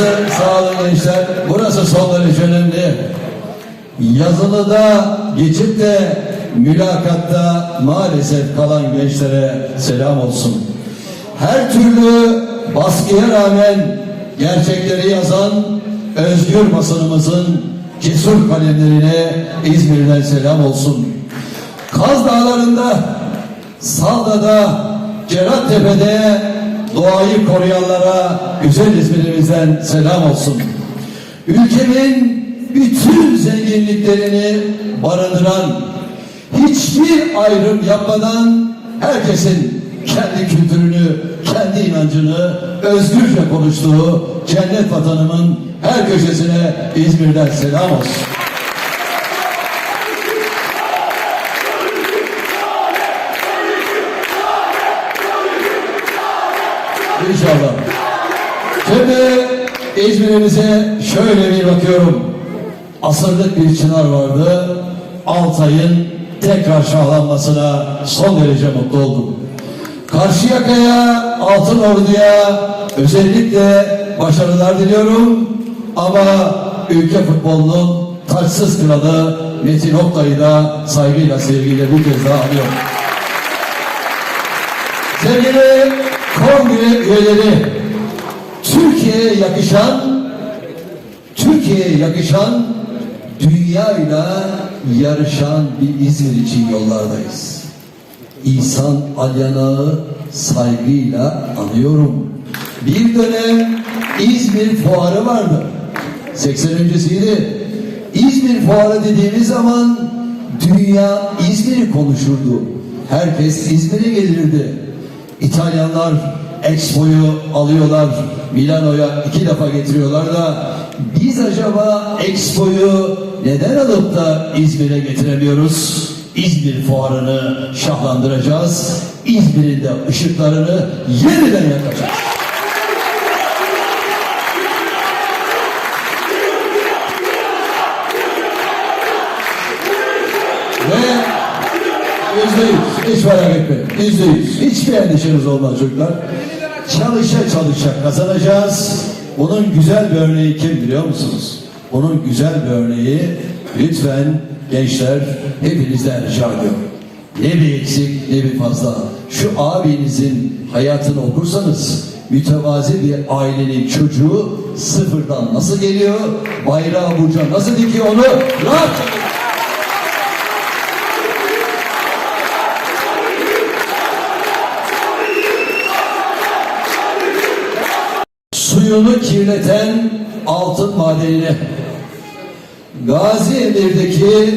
Burası sağ olun gençler. Burası son derece önemli. Yazılıda geçip de mülakatta maalesef kalan gençlere selam olsun. Her türlü baskıya rağmen gerçekleri yazan özgür basınımızın cesur kalemlerine İzmir'den selam olsun. Kaz Dağları'nda, Salda'da, Cerattepe'de doğayı koruyanlara güzel İzmir'imizden selam olsun. Ülkemin bütün zenginliklerini barındıran, hiçbir ayrım yapmadan herkesin kendi kültürünü, kendi inancını özgürce konuştuğu cennet vatanımın her köşesine İzmir'den selam olsun. İnşallah. Şimdi İzmir'imize şöyle bir bakıyorum. Asırlık bir çınar vardı. Altay'ın tekrar şahlanmasına son derece mutlu oldum. Karşıyaka'ya, Altın Ordu'ya özellikle başarılar diliyorum. Ama ülke futbolunun taçsız kralı Metin Oktay'ı da saygıyla sevgiyle bir kez daha anıyorum. Sevgili kongre üyeleri, Türkiye'ye yakışan, Türkiye'ye yakışan, dünyayla yarışan bir İzmir için yollardayız. İhsan Alyanağ'ı saygıyla anıyorum. Bir dönem İzmir Fuarı vardı. 80 öncesiydi. İzmir Fuarı dediğimiz zaman dünya İzmir'i konuşurdu. Herkes İzmir'e gelirdi. İtalyanlar Expo'yu alıyorlar. Milano'ya iki defa getiriyorlar da biz acaba Expo'yu neden alıp da İzmir'e getiremiyoruz? İzmir fuarını şahlandıracağız. İzmir'in de ışıklarını yeniden yakacağız. Ve yüzde yüz, hiç merak etmeyin. Yüzde yüz, hiçbir endişeniz olmaz çocuklar. Çalışa çalışa kazanacağız. Bunun güzel bir örneği kim biliyor musunuz? Bunun güzel bir örneği lütfen gençler hepinizden rica ediyorum. Ne bir eksik ne bir fazla. Şu abinizin hayatını okursanız mütevazi bir ailenin çocuğu sıfırdan nasıl geliyor, bayrağı burca nasıl dikiyor onu rahat suyunu kirleten altın madenine, Gazi Emir'deki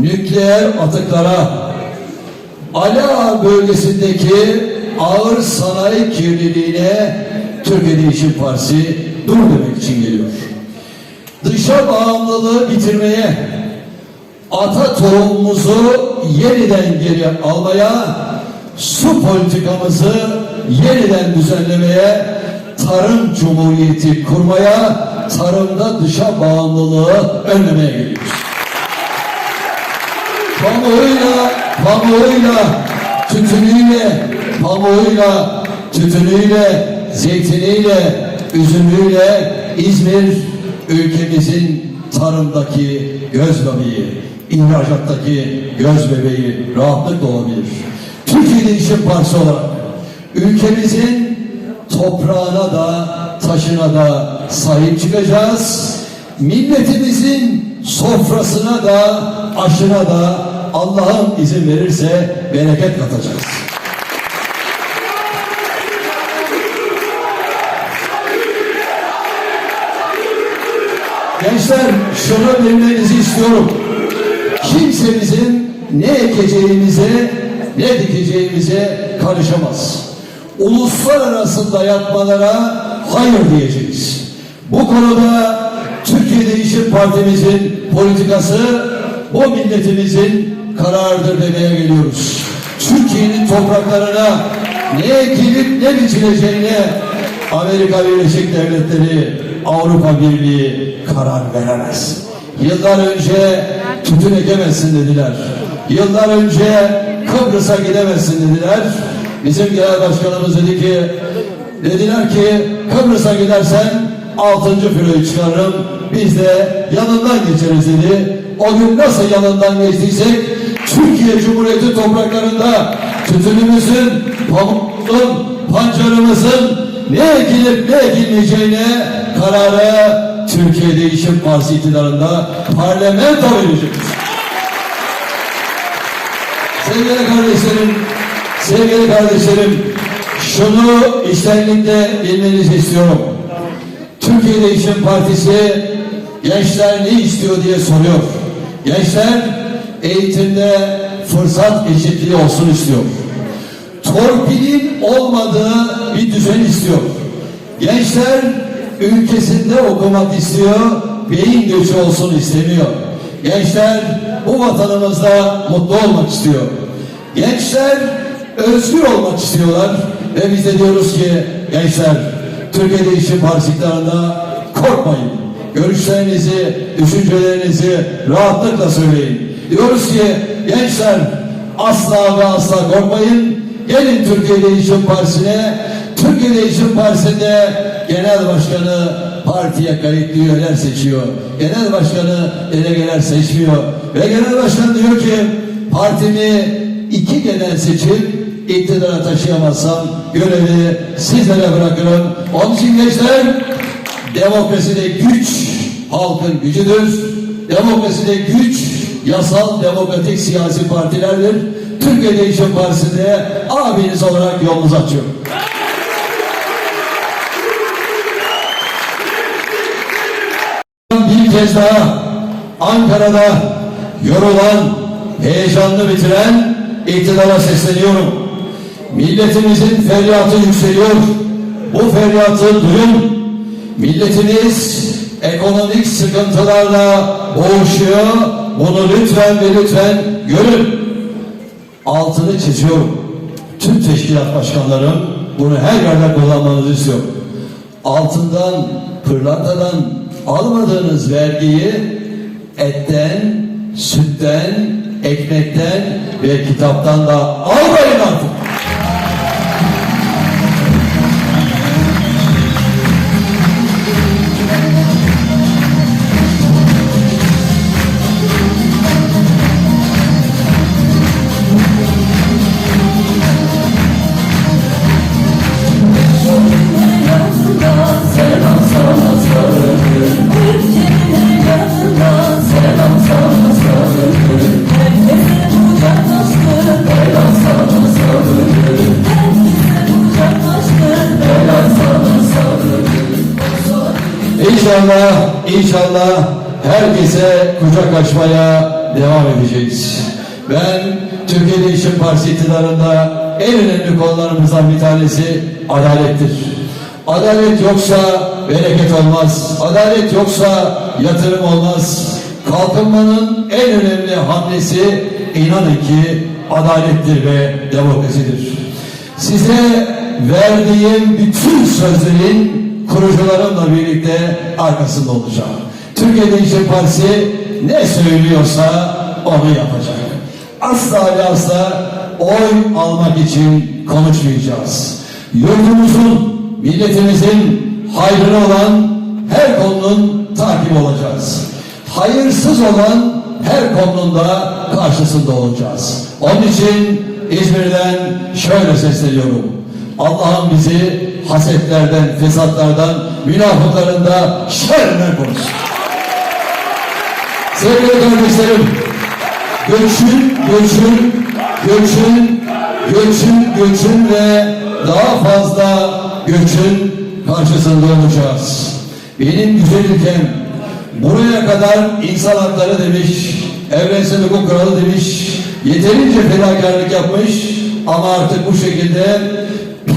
nükleer atıklara, Ala bölgesindeki ağır sanayi kirliliğine Türkiye Değişim Partisi dur demek için geliyor. Dışa bağımlılığı bitirmeye, ata tohumumuzu yeniden geri almaya, su politikamızı yeniden düzenlemeye, tarım cumhuriyeti kurmaya, tarımda dışa bağımlılığı önlemeye geliyoruz. Pamuğuyla, pamuğuyla, tütünüyle, pamuğuyla, tütünüyle, zeytiniyle, üzümüyle İzmir ülkemizin tarımdaki göz bebeği, ihracattaki göz bebeği rahatlıkla olabilir. Türkiye Değişim Partisi olarak ülkemizin toprağına da taşına da sahip çıkacağız. Milletimizin sofrasına da aşına da Allah'ın izin verirse bereket katacağız. Gençler şunu bilmenizi istiyorum. Kimse bizim ne ekeceğimize ne dikeceğimize karışamaz. Uluslararası dayatmalara hayır diyeceğiz. Bu konuda Türkiye Değişim Partimizin politikası o milletimizin kararıdır demeye geliyoruz. Türkiye'nin topraklarına ne ekilip ne biçileceğine Amerika Birleşik Devletleri, Avrupa Birliği karar veremez. Yıllar önce tütün ekemezsin dediler. Yıllar önce Kıbrıs'a gidemezsin dediler. Bizim genel başkanımız dedi ki dediler ki Kıbrıs'a gidersen altıncı filoyu çıkarırım. Biz de yanından geçeriz dedi. O gün nasıl yanından geçtiysek Türkiye Cumhuriyeti topraklarında tütünümüzün, pamukumuzun, pancarımızın ne ekilip ne ekilmeyeceğine kararı Türkiye Değişim Partisi iktidarında parlamento verecek. Sevgili kardeşlerim, sevgili kardeşlerim, şunu içtenlikle bilmenizi istiyorum. Türkiye Değişim Partisi gençler ne istiyor diye soruyor. Gençler eğitimde fırsat eşitliği olsun istiyor. Torpilin olmadığı bir düzen istiyor. Gençler ülkesinde okumak istiyor, beyin göçü olsun istemiyor. Gençler bu vatanımızda mutlu olmak istiyor. Gençler özgür olmak istiyorlar ve biz de diyoruz ki gençler Türkiye Değişim Partisi iktidarında korkmayın. Görüşlerinizi, düşüncelerinizi rahatlıkla söyleyin. Diyoruz ki gençler asla ve asla korkmayın. Gelin Türkiye Değişim Partisi'ne. Türkiye Değişim Partisi'nde genel başkanı partiye kayıtlı üyeler seçiyor. Genel başkanı delegeler seçmiyor. Ve genel başkan diyor ki partimi iki genel seçim iktidara taşıyamazsam görevi sizlere bırakırım. Onun için gençler demokraside güç halkın gücüdür. Demokraside güç yasal demokratik siyasi partilerdir. Türkiye Değişim Partisi'nde abiniz olarak yolunuzu açıyorum. Bir kez daha Ankara'da yorulan, heyecanlı bitiren iktidara sesleniyorum. Milletimizin feryatı yükseliyor. Bu feryatı duyun. Milletimiz ekonomik sıkıntılarla boğuşuyor. Bunu lütfen ve lütfen görün. Altını çiziyorum. Tüm teşkilat başkanlarım bunu her yerde kullanmanızı istiyorum. Altından, pırlantadan almadığınız vergiyi etten, sütten, ekmekten ve kitaptan da almayın artık. İnşallah, inşallah herkese kucak açmaya devam edeceğiz. Ben Türkiye Değişim Partisi iktidarında en önemli konularımızdan bir tanesi adalettir. Adalet yoksa bereket olmaz. Adalet yoksa yatırım olmaz. Kalkınmanın en önemli hamlesi inanın ki adalettir ve demokrasidir. Size verdiğim bütün sözlerin kurucularımla birlikte arkasında olacağım. Türkiye Değişim Partisi ne söylüyorsa onu yapacak. Asla ve asla oy almak için konuşmayacağız. Yurdumuzun, milletimizin hayrına olan her konunun takibi olacağız. Hayırsız olan her konunun da karşısında olacağız. Onun için İzmir'den şöyle sesleniyorum. Allah'ım bizi hasetlerden, fesatlardan, münafıkların da şerrinden korusun. Sevgili kardeşlerim, göçün, göçün, göçün, göçün, göçün ve daha fazla göçün karşısında olacağız. Benim güzel ülkem buraya kadar insan hakları demiş, evrensel hukuk kuralı demiş, yeterince fedakarlık yapmış ama artık bu şekilde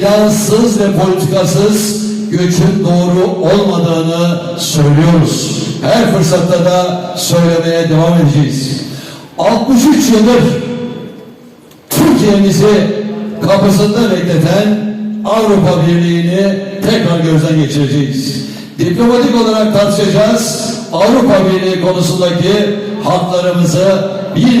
plansız ve politikasız göçün doğru olmadığını söylüyoruz. Her fırsatta da söylemeye devam edeceğiz. 63 yıldır Türkiye'mizi kapısında bekleten Avrupa Birliği'ni tekrar gözden geçireceğiz. Diplomatik olarak tartışacağız. Avrupa Birliği konusundaki haklarımızı bir